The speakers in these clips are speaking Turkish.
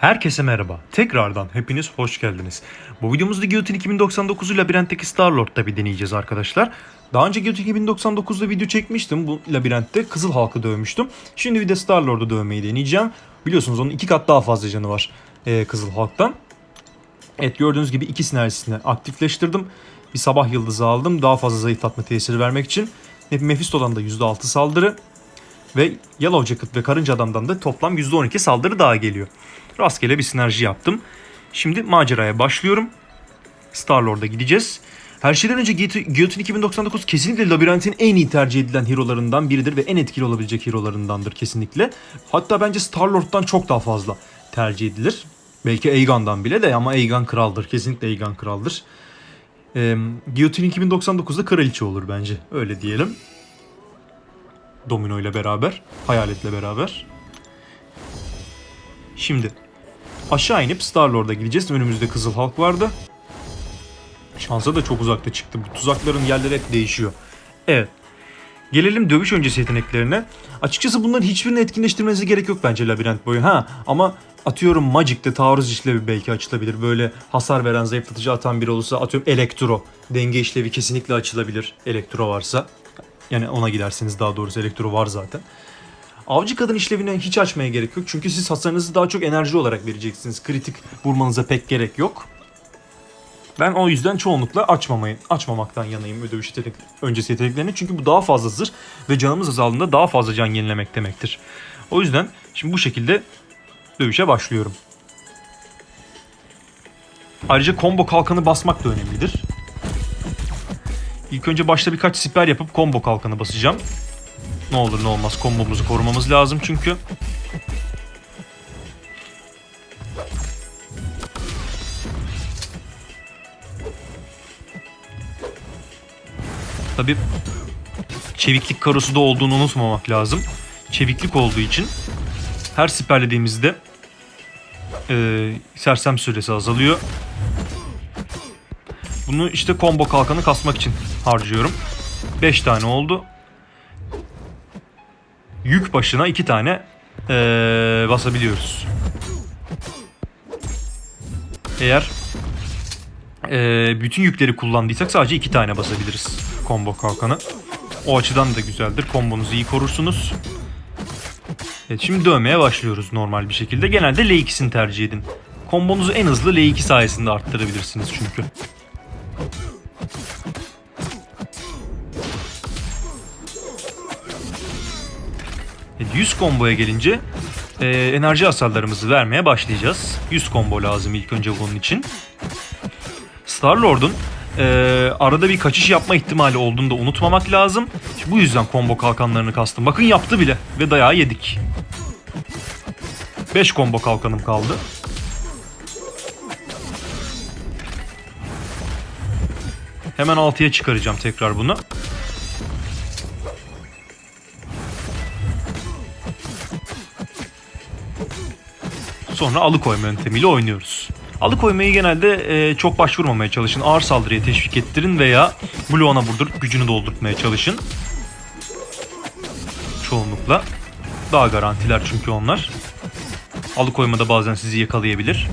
Herkese merhaba. Tekrardan hepiniz hoş geldiniz. Bu videomuzda Guillotine 2099'u labirentteki Star-Lord'da bir deneyeceğiz arkadaşlar. Daha önce Guillotine 2099'da video çekmiştim. Bu labirentte Kızıl Halk'ı dövmüştüm. Şimdi bir de Star-Lord'u dövmeyi deneyeceğim. Biliyorsunuz onun iki kat daha fazla canı var ee, Kızıl Halk'tan. Evet gördüğünüz gibi iki sinerjisini aktifleştirdim. Bir sabah yıldızı aldım daha fazla zayıflatma tesiri vermek için. Mephisto'dan da %6 saldırı. Ve Yellow Jacket ve Karınca Adam'dan da toplam %12 saldırı daha geliyor. Rastgele bir sinerji yaptım. Şimdi maceraya başlıyorum. Star-Lord'a gideceğiz. Her şeyden önce Guillotine 2099 kesinlikle labirentin en iyi tercih edilen hero'larından biridir ve en etkili olabilecek hero'larındandır kesinlikle. Hatta bence Star-Lord'dan çok daha fazla tercih edilir. Belki Aegon'dan bile de ama Aegon kraldır. Kesinlikle Aegon kraldır. Ee, Guillotine 2099'da kraliçe olur bence. Öyle diyelim. Domino ile beraber, Hayalet'le beraber. Şimdi aşağı inip Star-Lord'a gideceğiz. Önümüzde Kızıl Halk vardı. Şansa da çok uzakta çıktı. Bu tuzakların yerleri hep değişiyor. Evet. Gelelim dövüş öncesi yeteneklerine. Açıkçası bunların hiçbirini etkinleştirmenize gerek yok bence labirent boyu. Ha ama atıyorum Magic'te taarruz işlevi belki açılabilir. Böyle hasar veren, zayıflatıcı atan biri olursa atıyorum Elektro. Denge işlevi kesinlikle açılabilir. Elektro varsa. Yani ona giderseniz daha doğrusu Elektro var zaten. Avcı kadın işlevine hiç açmaya gerek yok. Çünkü siz hasarınızı daha çok enerji olarak vereceksiniz. Kritik vurmanıza pek gerek yok. Ben o yüzden çoğunlukla açmamayı, açmamaktan yanayım ödövüş yetenek, öncesi yeteneklerini. Çünkü bu daha fazla zırh ve canımız azaldığında daha fazla can yenilemek demektir. O yüzden şimdi bu şekilde dövüşe başlıyorum. Ayrıca combo kalkanı basmak da önemlidir. İlk önce başta birkaç siper yapıp combo kalkanı basacağım. Ne olur ne olmaz kombomuzu korumamız lazım çünkü. Tabi çeviklik karosu da olduğunu unutmamak lazım. Çeviklik olduğu için her siperlediğimizde e, sersem süresi azalıyor. Bunu işte combo kalkanı kasmak için harcıyorum. 5 tane oldu. Yük başına 2 tane ee, basabiliyoruz. Eğer ee, bütün yükleri kullandıysak sadece 2 tane basabiliriz combo kalkanı. O açıdan da güzeldir. Kombonuzu iyi korursunuz. Evet şimdi dövmeye başlıyoruz normal bir şekilde. Genelde L2'sini tercih edin. Kombonuzu en hızlı L2 sayesinde arttırabilirsiniz çünkü. 100 komboya gelince e, enerji hasarlarımızı vermeye başlayacağız. 100 combo lazım ilk önce bunun için. Star-Lord'un e, arada bir kaçış yapma ihtimali olduğunu da unutmamak lazım. İşte bu yüzden combo kalkanlarını kastım. Bakın yaptı bile ve dayağı yedik. 5 combo kalkanım kaldı. Hemen 6'ya çıkaracağım tekrar bunu. Sonra alıkoyma yöntemiyle oynuyoruz. Alıkoymayı genelde e, çok başvurmamaya çalışın. Ağır saldırıya teşvik ettirin veya bloğuna vurdurup gücünü doldurtmaya çalışın. Çoğunlukla. Daha garantiler çünkü onlar. Alıkoymada bazen sizi yakalayabilir.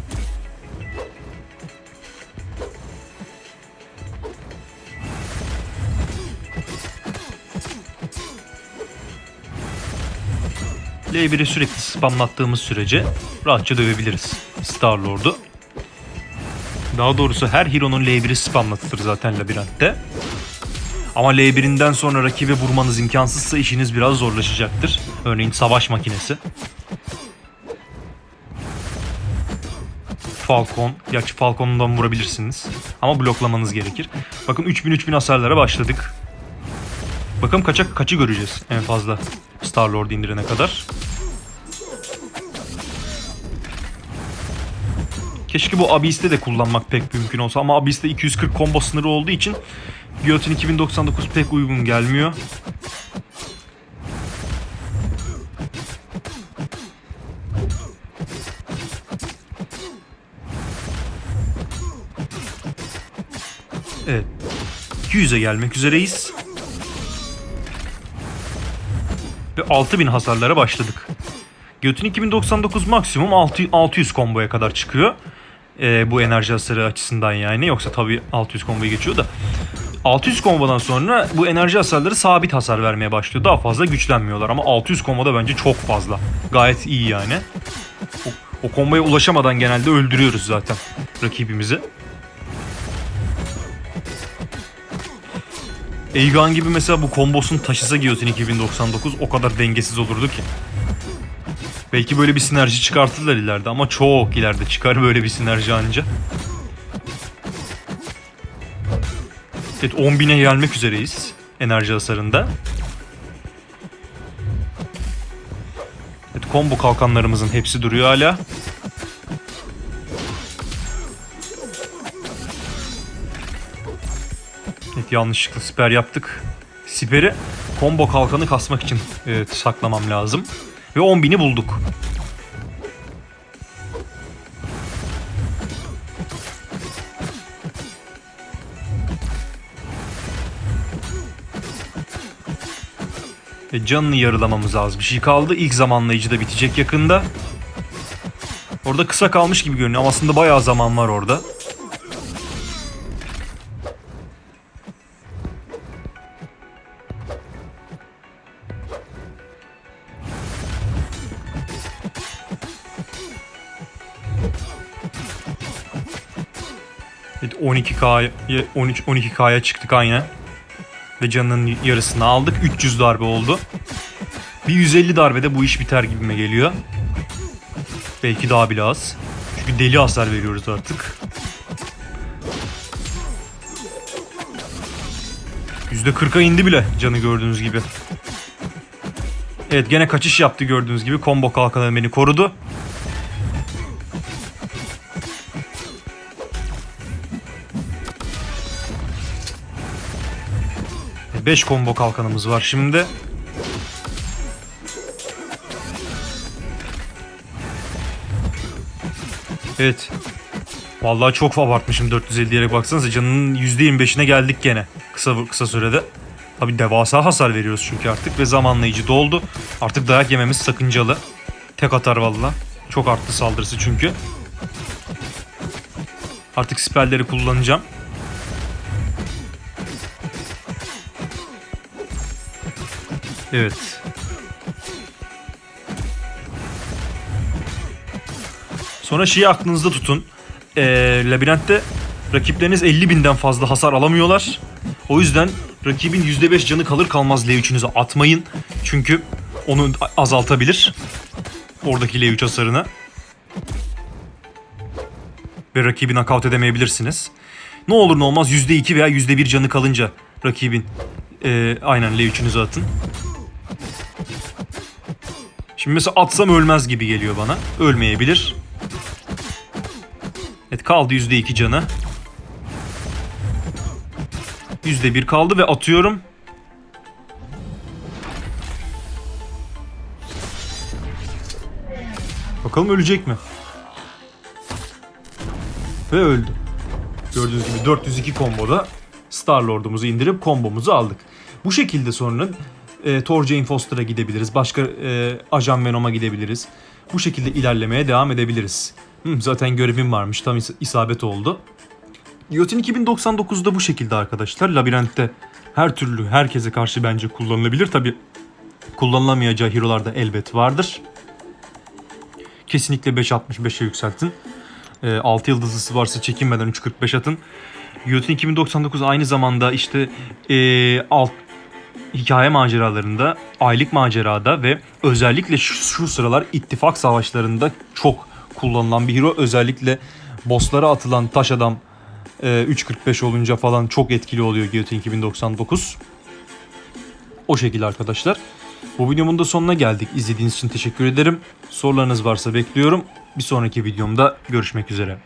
L1'i sürekli spamlattığımız sürece rahatça dövebiliriz Star-Lord'u. Daha doğrusu her hero'nun L1'i spamlatılır zaten labirentte. Ama L1'inden sonra rakibe vurmanız imkansızsa işiniz biraz zorlaşacaktır. Örneğin savaş makinesi. Falcon. Gerçi Falcon'dan vurabilirsiniz. Ama bloklamanız gerekir. Bakın 3000-3000 hasarlara başladık. Bakalım kaça, kaçı göreceğiz en fazla Star-Lord indirene kadar. Keşke bu Abyss'te de kullanmak pek mümkün olsa ama Abyss'te 240 combo sınırı olduğu için Guillotine 2099 pek uygun gelmiyor. Evet. 200'e gelmek üzereyiz. Ve 6000 hasarlara başladık. Götün 2099 maksimum 6, 600 komboya kadar çıkıyor. Ee, bu enerji hasarı açısından yani. Yoksa tabii 600 komboyu geçiyor da. 600 kombodan sonra bu enerji hasarları sabit hasar vermeye başlıyor. Daha fazla güçlenmiyorlar ama 600 komboda bence çok fazla. Gayet iyi yani. O, o komboya ulaşamadan genelde öldürüyoruz zaten rakibimizi. Eigan gibi mesela bu kombosunu taşısa Giyotin 2099 o kadar dengesiz olurdu ki. Belki böyle bir sinerji çıkartırlar ileride ama çok ileride çıkar böyle bir sinerji anca. Evet 10.000'e gelmek üzereyiz enerji hasarında. Evet combo kalkanlarımızın hepsi duruyor hala. Evet yanlışlıkla siper yaptık. Siperi combo kalkanı kasmak için evet, saklamam lazım. Ve 10.000'i bulduk. E, canını yarılamamız az bir şey kaldı. İlk zamanlayıcı da bitecek yakında. Orada kısa kalmış gibi görünüyor ama aslında bayağı zaman var orada. Evet 12K 13 12K'ya çıktık aynen. Ve canının yarısını aldık. 300 darbe oldu. Bir 150 darbede bu iş biter gibime geliyor. Belki daha bile az. Çünkü deli hasar veriyoruz artık. %40'a indi bile canı gördüğünüz gibi. Evet gene kaçış yaptı gördüğünüz gibi. Combo kalkanı beni korudu. 5 combo kalkanımız var şimdi. Evet. Vallahi çok abartmışım 450 diyerek baksanıza canının %25'ine geldik gene kısa kısa sürede. Tabi devasa hasar veriyoruz çünkü artık ve zamanlayıcı doldu. Artık dayak yememiz sakıncalı. Tek atar valla. Çok arttı saldırısı çünkü. Artık spellleri kullanacağım. Evet. Sonra şeyi aklınızda tutun. Ee, labirentte rakipleriniz 50 binden fazla hasar alamıyorlar. O yüzden rakibin %5 canı kalır kalmaz L3'ünüzü atmayın. Çünkü onu azaltabilir. Oradaki L3 hasarını. Ve rakibi nakavt edemeyebilirsiniz. Ne olur ne olmaz %2 veya %1 canı kalınca rakibin e, aynen L3'ünüzü atın. Şimdi mesela atsam ölmez gibi geliyor bana. Ölmeyebilir. Evet kaldı %2 canı. %1 kaldı ve atıyorum. Bakalım ölecek mi? Ve öldü. Gördüğünüz gibi 402 komboda Star Lord'umuzu indirip kombomuzu aldık. Bu şekilde sonra e, Thor Jane Foster'a gidebiliriz. Başka e, Ajan Venom'a gidebiliriz. Bu şekilde ilerlemeye devam edebiliriz. Hı, zaten görevim varmış. Tam is- isabet oldu. Guillotine 2099'da bu şekilde arkadaşlar. Labirentte her türlü herkese karşı bence kullanılabilir. Tabi kullanılamayacağı hero'lar da elbet vardır. Kesinlikle 5.65'e yükseltin. E, 6 yıldızlısı varsa çekinmeden 3.45 atın. Guillotine 2099 aynı zamanda işte e, alt hikaye maceralarında, aylık macerada ve özellikle şu, şu sıralar ittifak savaşlarında çok kullanılan bir hero. Özellikle bosslara atılan taş adam e, 3.45 olunca falan çok etkili oluyor Guillotine 2099. O şekilde arkadaşlar. Bu videomun da sonuna geldik. İzlediğiniz için teşekkür ederim. Sorularınız varsa bekliyorum. Bir sonraki videomda görüşmek üzere.